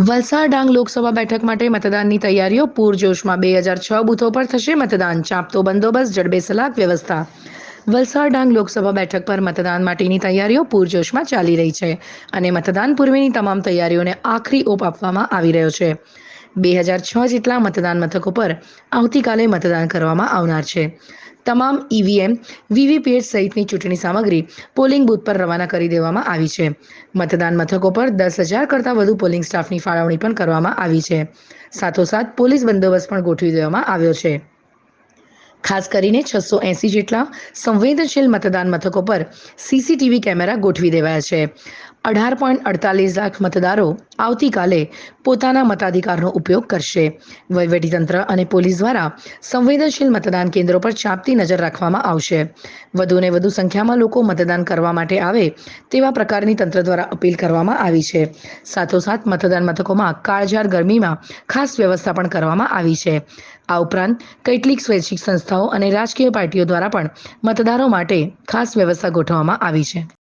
વલસાડ ડાંગ લોકસભા બેઠક માટે મતદાનની તૈયારીઓ પૂરજોશમાં. બે હજાર છ બૂથો પર થશે મતદાન. ચાંપતો બંદોબસ્ત, જડબે સલાક વ્યવસ્થા. વલસાડ ડાંગ લોકસભા બેઠક પર મતદાન માટેની તૈયારીઓ પૂરજોશમાં ચાલી રહી છે અને મતદાન પૂર્વેની તમામ તૈયારીઓને આખરી ઓપ આપવામાં આવી રહ્યો છે. બે હજાર છ જેટલા મતદાન મથકો પર આવતીકાલે મતદાન કરવામાં આવનાર છે. તમામ ઈવીએમ વીવીપીએટ સહિતની ચૂંટણી સામગ્રી પોલિંગ બૂથ પર રવાના કરી દેવામાં આવી છે. મતદાન મથકો પર દસ હજાર કરતાં વધુ પોલિંગ સ્ટાફની ફાળવણી પણ કરવામાં આવી છે. સાથોસાથ પોલીસ બંદોબસ્ત પણ ગોઠવી દેવામાં આવ્યો છે. ખાસ કરીને છસો એંસી જેટલા સંવેદનશીલ મતદાન મથકો પર સીસીટીવી કેમેરા ગોઠવી દેવાયા છે. અઢાર પોઈન્ટ અડતાલીસ લાખ મતદારો આવતીકાલે પોતાના મતાધિકારનો ઉપયોગ કરશે. વહીવટીતંત્ર અને પોલીસ દ્વારા સંવેદનશીલ મતદાન કેન્દ્રો પર ચાંપતી નજર રાખવામાં આવશે. વધુને વધુ સંખ્યામાં લોકો મતદાન કરવા માટે આવે તેવા પ્રકારની તંત્ર દ્વારા અપીલ કરવામાં આવી છે. સાથોસાથ મતદાન મથકોમાં કાળઝાળ ગરમીમાં ખાસ વ્યવસ્થા પણ કરવામાં આવી છે. આ ઉપરાંત કેટલીક સ્વૈચ્છિક સંસ્થાઓ અને રાજકીય પાર્ટીઓ દ્વારા પણ મતદારો માટે ખાસ વ્યવસ્થા ગોઠવવામાં આવી છે.